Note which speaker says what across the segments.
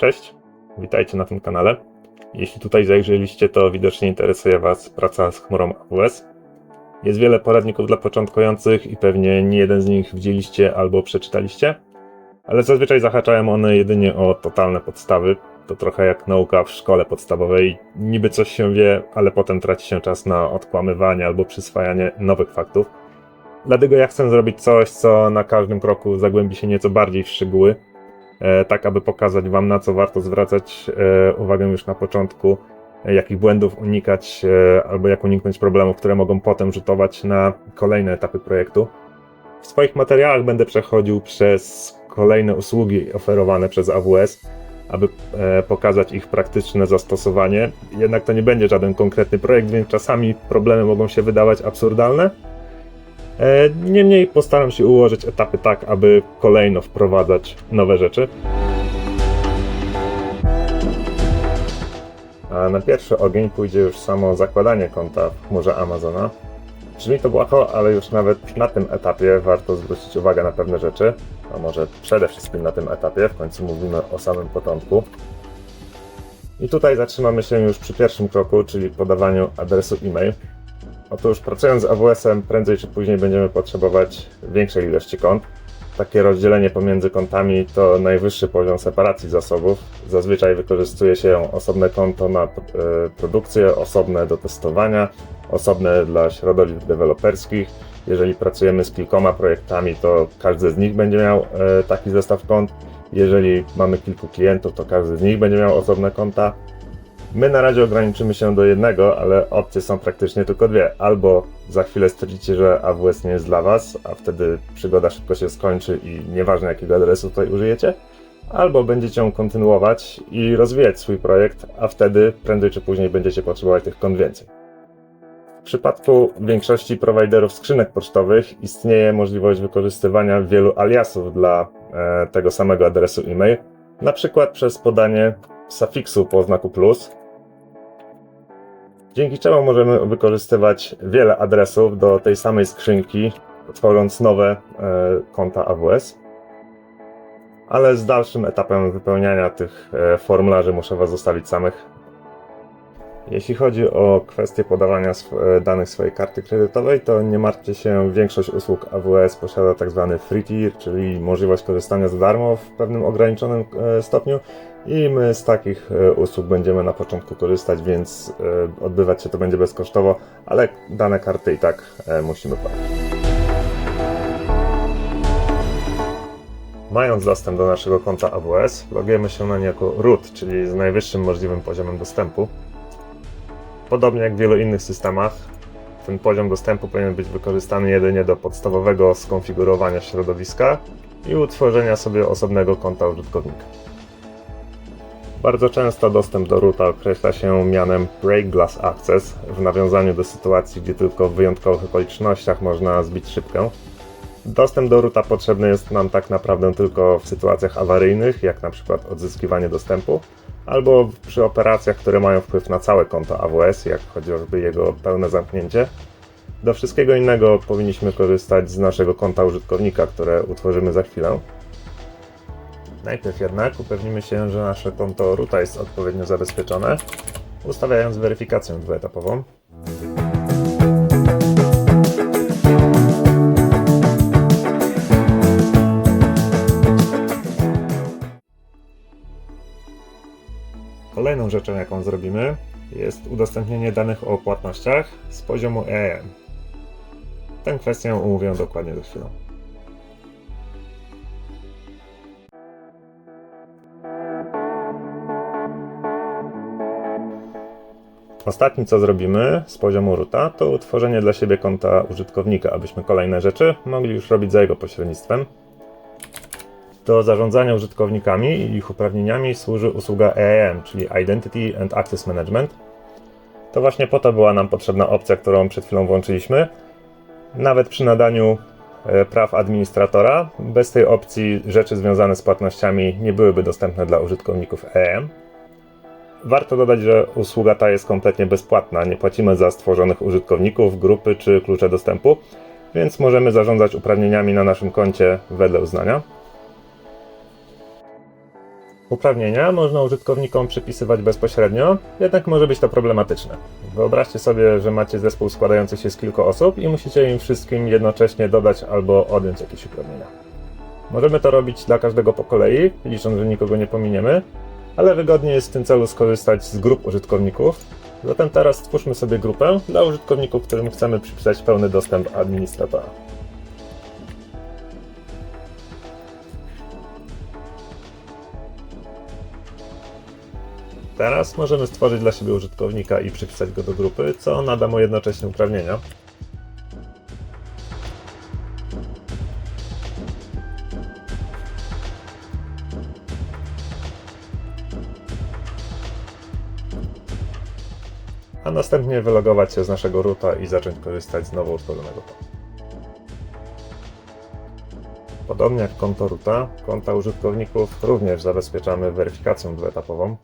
Speaker 1: Cześć, witajcie na tym kanale. Jeśli tutaj zajrzeliście, to widocznie interesuje Was praca z chmurą AWS. Jest wiele poradników dla początkujących i pewnie nie jeden z nich widzieliście albo przeczytaliście, ale zazwyczaj zahaczają one jedynie o totalne podstawy. To trochę jak nauka w szkole podstawowej. Niby coś się wie, ale potem traci się czas na odkłamywanie albo przyswajanie nowych faktów. Dlatego ja chcę zrobić coś, co na każdym kroku zagłębi się nieco bardziej w szczegóły, tak aby pokazać Wam, na co warto zwracać e, uwagę już na początku, e, jakich błędów unikać, e, albo jak uniknąć problemów, które mogą potem rzutować na kolejne etapy projektu. W swoich materiałach będę przechodził przez kolejne usługi oferowane przez AWS, aby e, pokazać ich praktyczne zastosowanie. Jednak to nie będzie żaden konkretny projekt, więc czasami problemy mogą się wydawać absurdalne. E, Niemniej postaram się ułożyć etapy tak, aby kolejno wprowadzać nowe rzeczy. A na pierwszy ogień pójdzie już samo zakładanie konta w chmurze Amazona. Brzmi to błaho, ale już nawet na tym etapie warto zwrócić uwagę na pewne rzeczy. A może przede wszystkim na tym etapie, w końcu mówimy o samym początku. I tutaj zatrzymamy się już przy pierwszym kroku, czyli podawaniu adresu e-mail. Otóż pracując z AWS-em prędzej czy później będziemy potrzebować większej ilości kont. Takie rozdzielenie pomiędzy kontami to najwyższy poziom separacji zasobów. Zazwyczaj wykorzystuje się osobne konto na e, produkcję, osobne do testowania, osobne dla środowisk deweloperskich. Jeżeli pracujemy z kilkoma projektami, to każdy z nich będzie miał e, taki zestaw kont. Jeżeli mamy kilku klientów, to każdy z nich będzie miał osobne konta. My na razie ograniczymy się do jednego, ale opcje są praktycznie tylko dwie. Albo za chwilę stwierdzicie, że AWS nie jest dla Was, a wtedy przygoda szybko się skończy i nieważne jakiego adresu tutaj użyjecie. Albo będziecie ją kontynuować i rozwijać swój projekt, a wtedy prędzej czy później będziecie potrzebować tych kont więcej. W przypadku większości prowajderów skrzynek pocztowych istnieje możliwość wykorzystywania wielu aliasów dla e, tego samego adresu e-mail, na przykład przez podanie sufiksu po znaku plus, dzięki czemu możemy wykorzystywać wiele adresów do tej samej skrzynki, tworząc nowe e, konta AWS. Ale z dalszym etapem wypełniania tych e, formularzy muszę Was zostawić samych. Jeśli chodzi o kwestię podawania sw- e, danych swojej karty kredytowej, to nie martwcie się, większość usług AWS posiada tak zwany free tier, czyli możliwość korzystania za darmo w pewnym ograniczonym e, stopniu i my z takich e, usług będziemy na początku korzystać, więc odbywać się to będzie bezkosztowo, ale dane karty i tak musimy płacić. Mając dostęp do naszego konta AWS, logujemy się na nie jako root, czyli z najwyższym możliwym poziomem dostępu. Podobnie jak w wielu innych systemach, ten poziom dostępu powinien być wykorzystany jedynie do podstawowego skonfigurowania środowiska i utworzenia sobie osobnego konta użytkownika. Bardzo często dostęp do roota określa się mianem Break Glass Access w nawiązaniu do sytuacji, gdzie tylko w wyjątkowych okolicznościach można zbić szybkę. Dostęp do roota potrzebny jest nam tak naprawdę tylko w sytuacjach awaryjnych, jak na przykład odzyskiwanie dostępu, albo przy operacjach, które mają wpływ na całe konto AWS, jak chociażby jego pełne zamknięcie. Do wszystkiego innego powinniśmy korzystać z naszego konta użytkownika, które utworzymy za chwilę. Najpierw jednak upewnimy się, że nasze konto roota jest odpowiednio zabezpieczone, ustawiając weryfikację dwuetapową. Kolejną rzeczą, jaką zrobimy, jest udostępnienie danych o płatnościach z poziomu EEM. Tę kwestię omówię dokładnie za chwilę. Ostatnim, co zrobimy z poziomu roota, to utworzenie dla siebie konta użytkownika, abyśmy kolejne rzeczy mogli już robić za jego pośrednictwem. Do zarządzania użytkownikami i ich uprawnieniami służy usługa EAM, czyli Identity and Access Management. To właśnie po to była nam potrzebna opcja, którą przed chwilą włączyliśmy. Nawet przy nadaniu e, praw administratora, bez tej opcji rzeczy związane z płatnościami nie byłyby dostępne dla użytkowników EAM. Warto dodać, że usługa ta jest kompletnie bezpłatna. Nie płacimy za stworzonych użytkowników, grupy czy klucze dostępu, więc możemy zarządzać uprawnieniami na naszym koncie wedle uznania. Uprawnienia można użytkownikom przypisywać bezpośrednio, jednak może być to problematyczne. Wyobraźcie sobie, że macie zespół składający się z kilku osób i musicie im wszystkim jednocześnie dodać albo odjąć jakieś uprawnienia. Możemy to robić dla każdego po kolei, licząc, że nikogo nie pominiemy, ale wygodniej jest w tym celu skorzystać z grup użytkowników. Zatem teraz stwórzmy sobie grupę dla użytkowników, którym chcemy przypisać pełny dostęp administratora. Teraz możemy stworzyć dla siebie użytkownika i przypisać go do grupy, co nada mu jednocześnie uprawnienia. A następnie wylogować się z naszego roota i zacząć korzystać z nowo utworzonego konta. Podobnie jak konto roota, konta użytkowników również zabezpieczamy weryfikacją dwuetapową,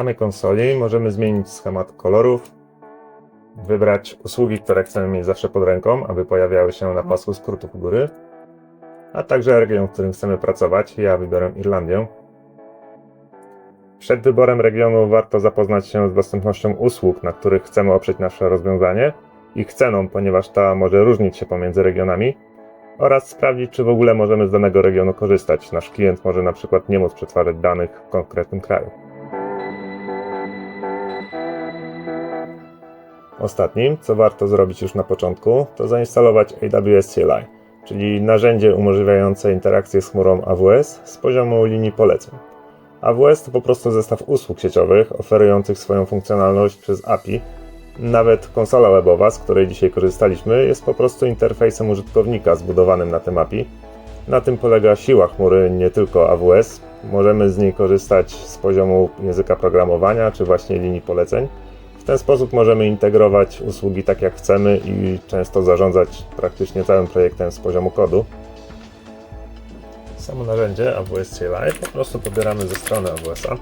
Speaker 1: samej konsoli możemy zmienić schemat kolorów, wybrać usługi, które chcemy mieć zawsze pod ręką, aby pojawiały się na pasku skrótów u góry, a także region, w którym chcemy pracować. Ja wybiorę Irlandię. Przed wyborem regionu warto zapoznać się z dostępnością usług, na których chcemy oprzeć nasze rozwiązanie, ich ceną, ponieważ ta może różnić się pomiędzy regionami, oraz sprawdzić, czy w ogóle możemy z danego regionu korzystać. Nasz klient może na przykład nie móc przetwarzać danych w konkretnym kraju. Ostatnim, co warto zrobić już na początku, to zainstalować AWS CLI, czyli narzędzie umożliwiające interakcję z chmurą AWS z poziomu linii poleceń. AWS to po prostu zestaw usług sieciowych oferujących swoją funkcjonalność przez API. Nawet konsola webowa, z której dzisiaj korzystaliśmy, jest po prostu interfejsem użytkownika zbudowanym na tym API. Na tym polega siła chmury, nie tylko AWS. Możemy z niej korzystać z poziomu języka programowania czy właśnie linii poleceń. W ten sposób możemy integrować usługi tak jak chcemy i często zarządzać praktycznie całym projektem z poziomu kodu. Samo narzędzie AWS CLI po prostu pobieramy ze strony AWS-a.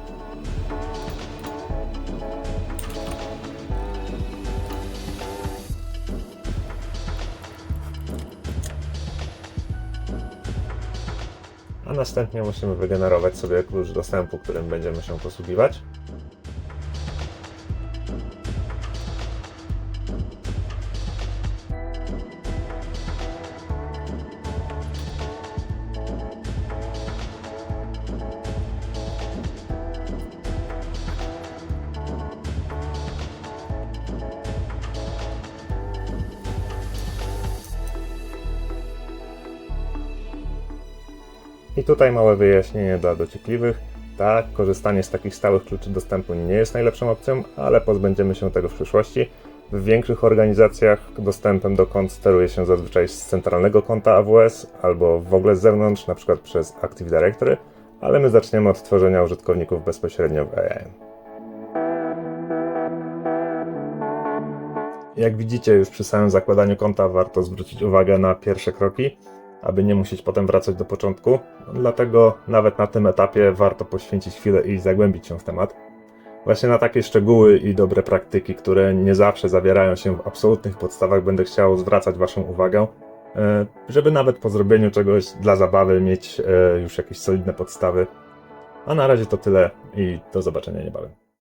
Speaker 1: A następnie musimy wygenerować sobie klucz dostępu, którym będziemy się posługiwać. I tutaj małe wyjaśnienie dla dociekliwych. Tak, korzystanie z takich stałych kluczy dostępu nie jest najlepszą opcją, ale pozbędziemy się tego w przyszłości. W większych organizacjach dostępem do kont steruje się zazwyczaj z centralnego konta AWS albo w ogóle z zewnątrz, przykład przez Active Directory, ale my zaczniemy od tworzenia użytkowników bezpośrednio w AIM. Jak widzicie, już przy samym zakładaniu konta warto zwrócić uwagę na pierwsze kroki, aby nie musieć potem wracać do początku. Dlatego nawet na tym etapie warto poświęcić chwilę i zagłębić się w temat. Właśnie na takie szczegóły i dobre praktyki, które nie zawsze zawierają się w absolutnych podstawach, będę chciał zwracać Waszą uwagę, e, żeby nawet po zrobieniu czegoś dla zabawy mieć e, już jakieś solidne podstawy. A na razie to tyle i do zobaczenia niebawem.